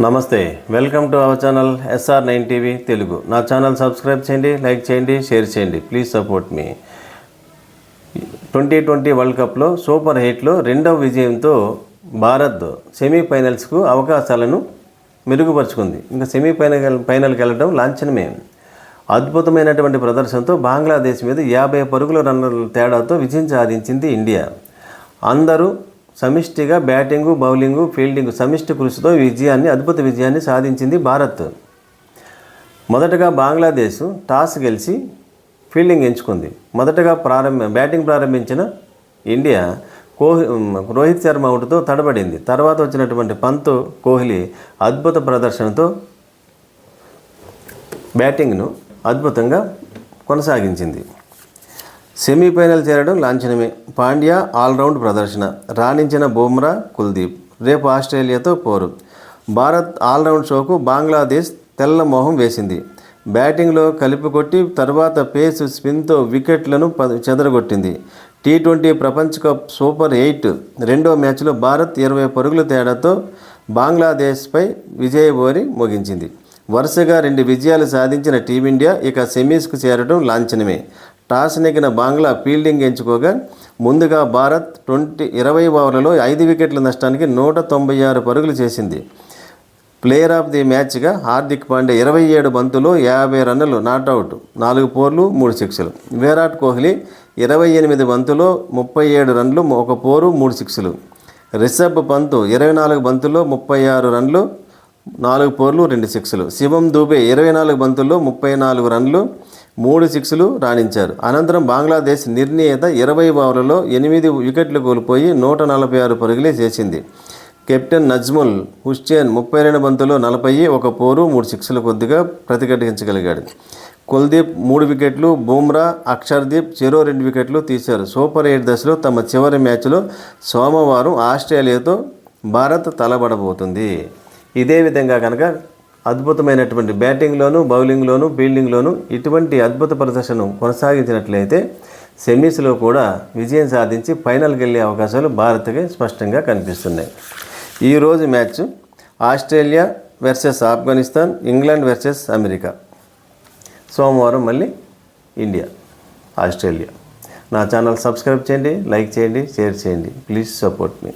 నమస్తే welcome to our channel SR nine TV Telugu. నా channel subscribe చేయండి like చేయండి షేర్ చేయండి. Please support me. Twenty twenty world కప్లో సూపర్ హిట్లో రెండవ విజయంతో భారత్ సెమీఫైనల్స్కు అవకాశాలను మెరుగుపరుచుకుంది. ఇంకా సెమీఫైనల్ ఫైనల్కి వెళ్ళడం లాంఛనమే. అద్భుతమైనటువంటి ప్రదర్శనతో బంగ్లాదేశ్ మీద యాభై పరుగుల రన్నుల తేడాతో విజయం సాధించింది ఇండియా. అందరూ సమిష్టిగా బ్యాటింగు బౌలింగు ఫీల్డింగ్ సమిష్టి కృషితో విజయాన్ని అద్భుత విజయాన్ని సాధించింది భారత్. మొదటగా బంగ్లాదేశ్ టాస్ గెలిచి ఫీల్డింగ్ ఎంచుకుంది. మొదటగా ప్రారంభ బ్యాటింగ్ ప్రారంభించిన ఇండియా కోహ్లీ రోహిత్ శర్మ అవుట్తో తడబడింది. తర్వాత వచ్చినటువంటి పంత్ కోహ్లీ అద్భుత ప్రదర్శనతో బ్యాటింగ్ను అద్భుతంగా కొనసాగించింది. సెమీఫైనల్ చేరడం లాంఛనమే. పాండ్యా ఆల్రౌండ్ ప్రదర్శన. రాణించిన బుమ్రా కుల్దీప్. రేపు ఆస్ట్రేలియాతో పోరు. భారత్ ఆల్రౌండ్ షోకు బంగ్లాదేశ్ తెల్ల మోహం వేసింది. బ్యాటింగ్లో కలిపి కొట్టి తర్వాత పేస్ స్పిన్తో వికెట్లను చెదరగొట్టింది. టీ ట్వంటీ ప్రపంచ కప్ సూపర్ ఎయిట్ రెండో మ్యాచ్లో భారత్ ఇరవై పరుగుల తేడాతో బంగ్లాదేశ్పై విజయబోరి ముగించింది. వరుసగా రెండు విజయాలు సాధించిన టీమిండియా ఇక సెమీస్కు చేరడం లాంఛనమే. టాస్ నెగ్గిన బంగ్లా ఫీల్డింగ్ ఎంచుకోగా ముందుగా భారత్ ట్వంటీ ఇరవై ఓవర్లలో ఐదు వికెట్ల నష్టానికి నూట తొంభై ఆరు పరుగులు చేసింది. ప్లేయర్ ఆఫ్ ది మ్యాచ్గా హార్దిక్ పాండే ఇరవై ఏడు బంతులు యాభై రన్నులు నాట్అవుట్ నాలుగు పోర్లు మూడు సిక్స్లు. విరాట్ కోహ్లీ ఇరవై ఎనిమిది బంతులు ముప్పై ఏడు రన్లు ఒక పోరు మూడు సిక్స్లు. రిషబ్ పంత్ ఇరవై నాలుగు బంతుల్లో ముప్పై ఆరు రన్లు నాలుగు పోర్లు రెండు సిక్స్లు. శివం దూబే ఇరవై నాలుగు బంతుల్లో ముప్పై నాలుగు రన్లు మూడు సిక్స్లు రాణించారు. అనంతరం బంగ్లాదేశ్ నిర్ణీత ఇరవై ఓవర్లలో ఎనిమిది వికెట్లు కోల్పోయి నూట నలభై ఆరు పరుగులే చేసింది. కెప్టెన్ నజ్ముల్ హుస్సేన్ ముప్పై రెండు బంతులు నలభై ఒక పోరు మూడు సిక్స్లు కొద్దిగా ప్రతిఘటించగలిగాడు. కుల్దీప్ మూడు వికెట్లు బుమ్రా అక్షర్దీప్ చెరో రెండు వికెట్లు తీశారు. సూపర్ ఎయిట్ దశలో తమ చివరి మ్యాచ్లో సోమవారం ఆస్ట్రేలియాతో భారత్ తలబడబోతుంది. ఇదే విధంగా కనుక అద్భుతమైనటువంటి బ్యాటింగ్లోను బౌలింగ్లోను ఫీల్డింగ్లోను ఇటువంటి అద్భుత ప్రదర్శన కొనసాగించినట్లయితే సెమీస్లో కూడా విజయం సాధించి ఫైనల్కి వెళ్ళే అవకాశాలు భారత్కి స్పష్టంగా కనిపిస్తున్నాయి. ఈరోజు match Australia versus Afghanistan England versus America. సోమవారం మళ్ళీ ఇండియా ఆస్ట్రేలియా. నా ఛానల్ సబ్స్క్రైబ్ చేయండి లైక్ చేయండి షేర్ చేయండి. Please support me.